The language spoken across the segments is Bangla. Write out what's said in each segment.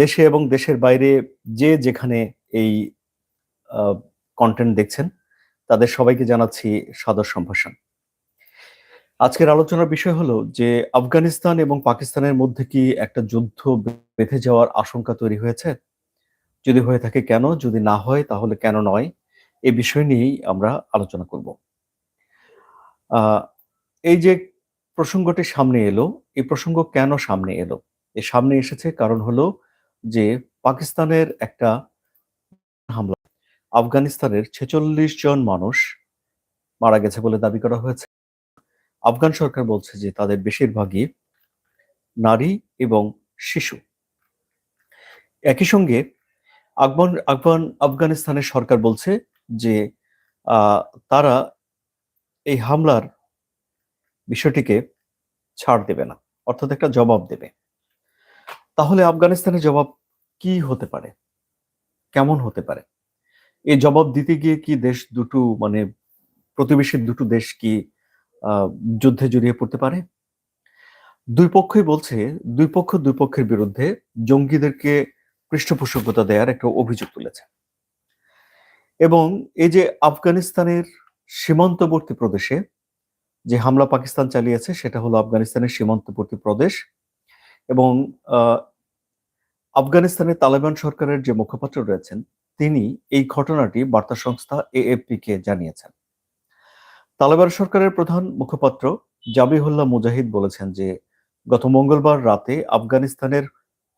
দেশে এবং দেশের বাইরে যে যেখানে এই কন্টেন্ট দেখছেন, তাদের সবাইকে জানাচ্ছি সাদর সম্ভাষণ। আজকের আলোচনার বিষয় হলো যে, আফগানিস্তান এবং পাকিস্তানের মধ্যে কি একটা যুদ্ধ বেঁধে যাওয়ার আশঙ্কা তৈরি হয়েছে? যদি হয়ে থাকে কেন? যদি না হয়, তাহলে কেন নয়? এ বিষয় নিয়েই আমরা আলোচনা করব। এই যে প্রসঙ্গটি সামনে এলো, এই প্রসঙ্গ কেন সামনে এলো? এই সামনে এসেছে কারণ হলো যে পাকিস্তানের একটা হামলা। আফগানিস্তানের ছেচল্লিশ জন মানুষ মারা গেছে বলে দাবি করা হয়েছে। আফগান সরকার বলছে যে তাদের বেশিরভাগই নারী এবং শিশু। একই সঙ্গে আফগান আফগান, আফগানিস্তানের সরকার বলছে যে তারা এই হামলার বিষয়টিকে ছাড় দেবে না, অর্থাৎ একটা জবাব দেবে। তাহলে আফগানিস্তানের জবাব কি হতে পারে? কেমন হতে পারে? এই জবাব দিতে গিয়ে কি দেশ দুটো মানে প্রতিবেশী দুটো দেশ কি যুদ্ধে জড়িয়ে পড়তে পারে? দুই পক্ষই বলছে, দুই পক্ষ দুই পক্ষের বিরুদ্ধে জঙ্গিদেরকে পৃষ্ঠপোষকতা দেওয়ার একটা অভিযোগ তুলেছে। এবং এই যে আফগানিস্তানের সীমান্তবর্তী প্রদেশে যে হামলা পাকিস্তান চালিয়েছে, সেটা হলো আফগানিস্তানের সীমান্তবর্তী প্রদেশ এবং আফগানিস্তানের তালেবান সরকারের যে মুখপাত্র রয়েছেন, তিনি এই ঘটনাটি বার্তা সংস্থা এএফপি কে জানিয়েছেন। তালেবান সরকারের প্রধান মুখপাত্র জাবিহুল্লাহ মুজাহিদ বলেছেন যে, গত মঙ্গলবার রাতে আফগানিস্তানের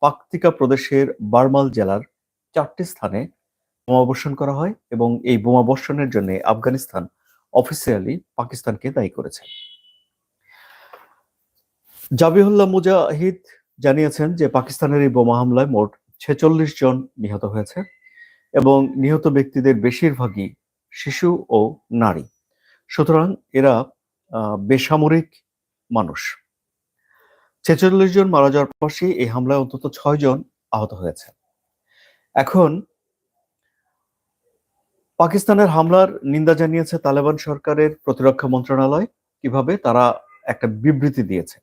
পাকতিকা প্রদেশের বারমাল জেলার চারটি স্থানে বোমাবর্ষণ করা হয় এবং এই বোমাবর্ষণের জন্য আফগানিস্তান অফিসিয়ালি পাকিস্তানকে দায়ী করেছে। জাবিহুল্লাহ মুজাহিদ জানিয়েছেন যে পাকিস্তানের এই বোমা হামলায় মোট ছেচল্লিশ জন নিহত হয়েছে এবং নিহত ব্যক্তিদের বেশিরভাগই শিশু ও নারী। সুতরাং এরা বেসামরিক মানুষ। ছেচল্লিশ জন মারা যাওয়ার পাশাপাশি এই হামলায় অন্তত ছয় জন আহত হয়েছে। এখন পাকিস্তানের হামলার নিন্দা জানিয়েছে তালেবান সরকারের প্রতিরক্ষা মন্ত্রণালয়, কীভাবে তারা একটা বিবৃতি দিয়েছে।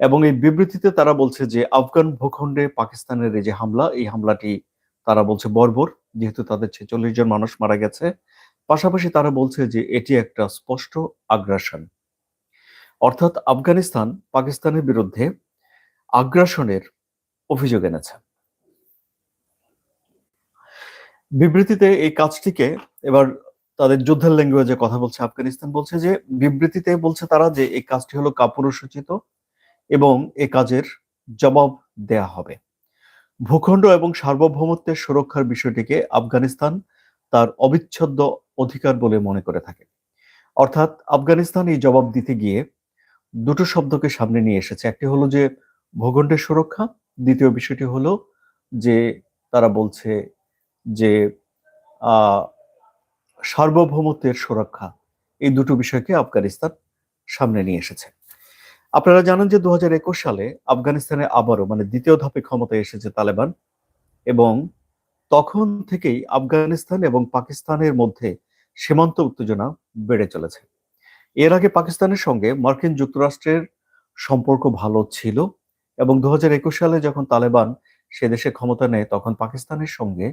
এবং এই বিবৃতিতে তারা বলছে যে আফগান ভূখণ্ডে পাকিস্তানের এই যে হামলা, এই হামলাটি তারা বলছে বর্বর, যেহেতু তাদের ছেচল্লিশ জন মানুষ মারা গেছে। পাশাপাশি তারা বলছে যে এটি একটা স্পষ্ট আগ্রাসন। অর্থাৎ আফগানিস্তান পাকিস্তানের বিরুদ্ধে আগ্রাসনের অভিযোগ এনেছে। বিবৃতিতে এই কাজটিকে এবার তাদের যুদ্ধের ল্যাঙ্গুয়েজে কথা বলছে আফগানিস্তান, বলছে যে বিবৃতিতে বলছে তারা যে এই কাজটি হলো কাপুরুষোচিত এবং এ কাজের জবাব দেয়া হবে। ভূখণ্ড এবং সার্বভৌমত্বের সুরক্ষার বিষয়টিকে আফগানিস্তান তার অবিচ্ছেদ্য অধিকার বলে মনে করে থাকে। অর্থাৎ আফগানিস্তান এই জবাব দিতে গিয়ে দুটো শব্দকে সামনে নিয়ে এসেছে। একটি হলো যে ভূখণ্ডের সুরক্ষা, দ্বিতীয় বিষয়টি হলো যে তারা বলছে যে সার্বভৌমত্বের সুরক্ষা। এই দুটো বিষয়কে আফগানিস্তান সামনে নিয়ে এসেছে। আপনারা জানেন যে দু হাজার একুশ সালে আফগানিস্তানে আবারও মানে দ্বিতীয় ধাপে ক্ষমতায় এসেছে তালেবান এবং তখন থেকেই আফগানিস্তান এবং পাকিস্তানের মধ্যে সীমান্ত উত্তেজনা বেড়ে চলেছে। এর আগে পাকিস্তানের সঙ্গে মার্কিন যুক্তরাষ্ট্রের সম্পর্ক ভালো ছিল এবং দু হাজার একুশ সালে যখন তালেবান সে দেশে ক্ষমতা নেয়, তখন পাকিস্তানের সঙ্গে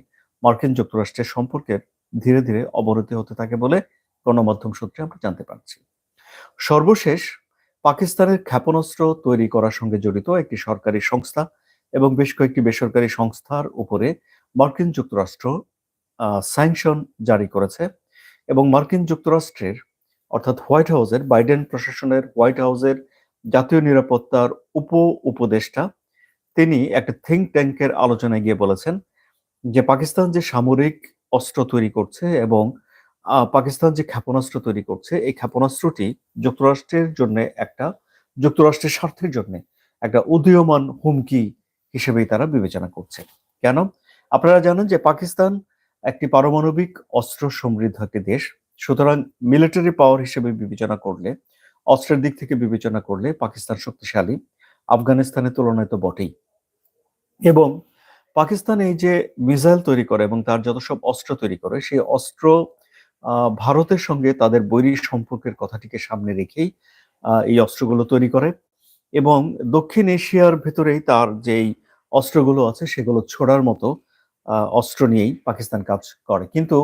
মার্কিন যুক্তরাষ্ট্রের সম্পর্কের ধীরে ধীরে অবনতি হতে থাকে বলে গণমাধ্যম সূত্রে আমরা জানতে পারছি। সর্বশেষ পাকিস্তানের ক্ষেপণাস্ত্র তৈরি করার সঙ্গে জড়িত একটি সরকারি সংস্থা এবং বেশ কয়েকটি বেসরকারি সংস্থার উপরে মার্কিন যুক্তরাষ্ট্র স্যাংশন জারি করেছে এবং মার্কিন যুক্তরাষ্ট্রের, অর্থাৎ হোয়াইট হাউসের, বাইডেন প্রশাসনের, হোয়াইট হাউসের জাতীয় নিরাপত্তার উপ উপদেষ্টা তিনি একটা থিঙ্ক ট্যাঙ্কের আলোচনায় গিয়ে বলেছেন যে পাকিস্তান যে সামরিক অস্ত্র তৈরি করছে এবং পাকিস্তান যে ক্ষেপণাস্ত্র তৈরি করছে, এই ক্ষেপণাস্ত্রটি যুক্তরাষ্ট্রের জন্য একটা, যুক্তরাষ্ট্রের স্বার্থের জন্য একটা উদীয়মান হুমকি হিসেবেই তারা বিবেচনা করছে। কেন? আপনারা জানেন যে পাকিস্তান একটি পারমাণবিক অস্ত্র সমৃদ্ধ একটি দেশ, সুতরাং মিলিটারি পাওয়ার হিসেবে বিবেচনা করলে, অস্ত্রের দিক থেকে বিবেচনা করলে পাকিস্তান শক্তিশালী, আফগানিস্তানের তুলনায় তো বটেই। এবং পাকিস্তান এই যে মিসাইল তৈরি করে এবং তার যত সব অস্ত্র তৈরি করে, সেই অস্ত্র ভারতের সঙ্গে তাদের বৈরী সম্পর্কের কথাটিকে সামনে রেখেই এই অস্ত্রগুলো তৈরি করে এবং দক্ষিণ এশিয়ার ভেতরেই তার যেই অস্ত্রগুলো আছে সেগুলো ছোড়ার মতো অস্ত্র নিয়েই পাকিস্তান কাজ করে। কিন্তু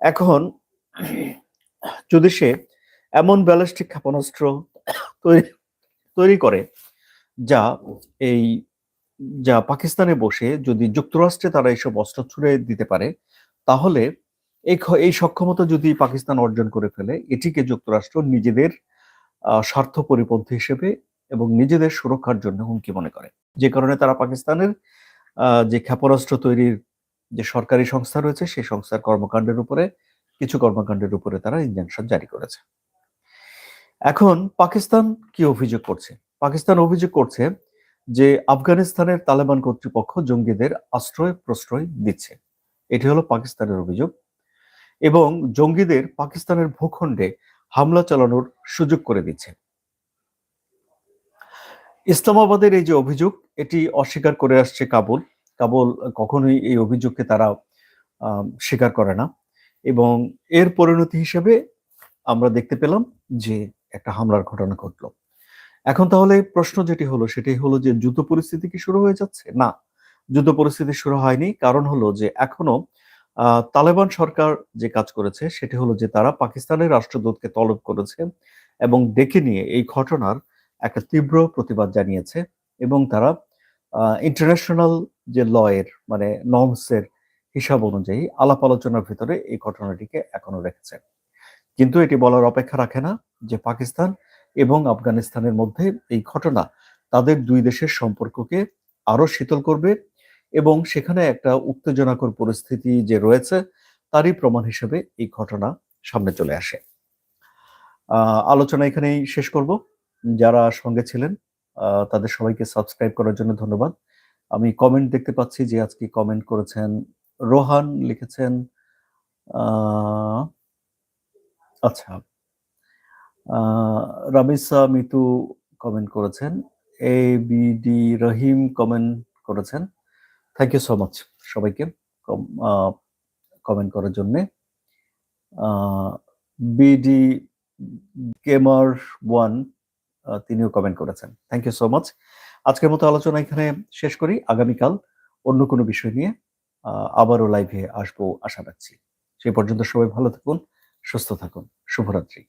এখন যদি সে এমন ব্যালিস্টিক ক্ষেপণাস্ত্র তৈরি তৈরি করে যা এই, যা পাকিস্তানে বসে যদি যুক্তরাষ্ট্রে তারা এইসব অস্ত্র ছুড়ে দিতে পারে, তাহলে এই সক্ষমতা যদি পাকিস্তান অর্জন করে ফেলে, এটিকে যুক্তরাষ্ট্র নিজেদের স্বার্থ পরিপন্থী হিসেবে এবং নিজেদের সুরক্ষার জন্য হুমকি মনে করে। যে কারণে তারা পাকিস্তানের যে ক্ষেপণাস্ত্র তৈরির যে সরকারি সংস্থা রয়েছে, সেই সংস্থার কর্মকাণ্ডের উপরে, কিছু কর্মকাণ্ডের উপরে তারা ইনজাংশন জারি করেছে। এখন পাকিস্তান কি অভিযোগ করছে? পাকিস্তান অভিযোগ করছে যে আফগানিস্তানের তালেবান কর্তৃপক্ষ জঙ্গিদের আশ্রয় প্রশ্রয় দিচ্ছে। এটি হলো পাকিস্তানের অভিযোগ। এবং জঙ্গিদের পাকিস্তানের ভূখণ্ডে হামলা চালানোর সুযোগ করে দিচ্ছে। ইসলামাবাদের এই যে অভিযোগ, এটি অস্বীকার করে আসছে কাবুল। কাবুল কখনোই এই অভিযোগকে তারা স্বীকার করে না। এবং এর পরিণতি হিসেবে আমরা দেখতে পেলাম যে একটা হামলার ঘটনা ঘটলো। এখন তাহলে প্রশ্ন যেটি হলো, সেটি হলো যে যুদ্ধ পরিস্থিতি কি শুরু হয়ে যাচ্ছে? না, যুদ্ধ পরিস্থিতি শুরু হয়নি। কারণ হলো যে এখনও তালেবান সরকার যে কাজ করেছে, সেটি হলো যে তারা পাকিস্তানের রাষ্ট্রদূতকে তলব করেছে এবং ডেকে নিয়ে এই ঘটনার একটা তীব্র প্রতিবাদ জানিয়েছে এবং তারা ইন্টারন্যাশনাল যে লয়ের মানে নর্মসের হিসাব অনুযায়ী আলাপ আলোচনার ভিতরে এই ঘটনাটিকে এখনও রেখেছে। কিন্তু এটি বলার অপেক্ষা রাখে না যে পাকিস্তান এবং আফগানিস্তানের মধ্যে এই ঘটনা তাদের দুই দেশের সম্পর্ককে আরও শীতল করবে এবং সেখানে একটা উত্তেজনাকর পরিস্থিতি যে রয়েছে, তারই প্রমাণ হিসেবে এই ঘটনা সামনে চলে আসে। আলোচনা এখানেই শেষ করব। যারা সঙ্গে ছিলেন তাদের সবাইকে সাবস্ক্রাইব করার জন্য ধন্যবাদ। আমি কমেন্ট দেখতে পাচ্ছি যে আজকে কমেন্ট করেছেন রোহান, লিখেছেন আচ্ছা রামিসা, মিতু কমেন্ট করেছেন এ বিডি রহিম কমেন্ট করেছেন থ্যাংক ইউ সো মাচ সবাইকে কমেন্ট করার জন্য। বিডি গেমার ওয়ান তিনিও কমেন্ট করেছেন। থ্যাংক ইউ সো মাচ আজকের মতো আলোচনা এখানে শেষ করি। আগামীকাল অন্য কোনো বিষয় নিয়ে আবারও লাইভে আসব আশা রাখছি। সেই পর্যন্ত সবাই ভালো থাকুন, সুস্থ থাকুন। শুভরাত্রি।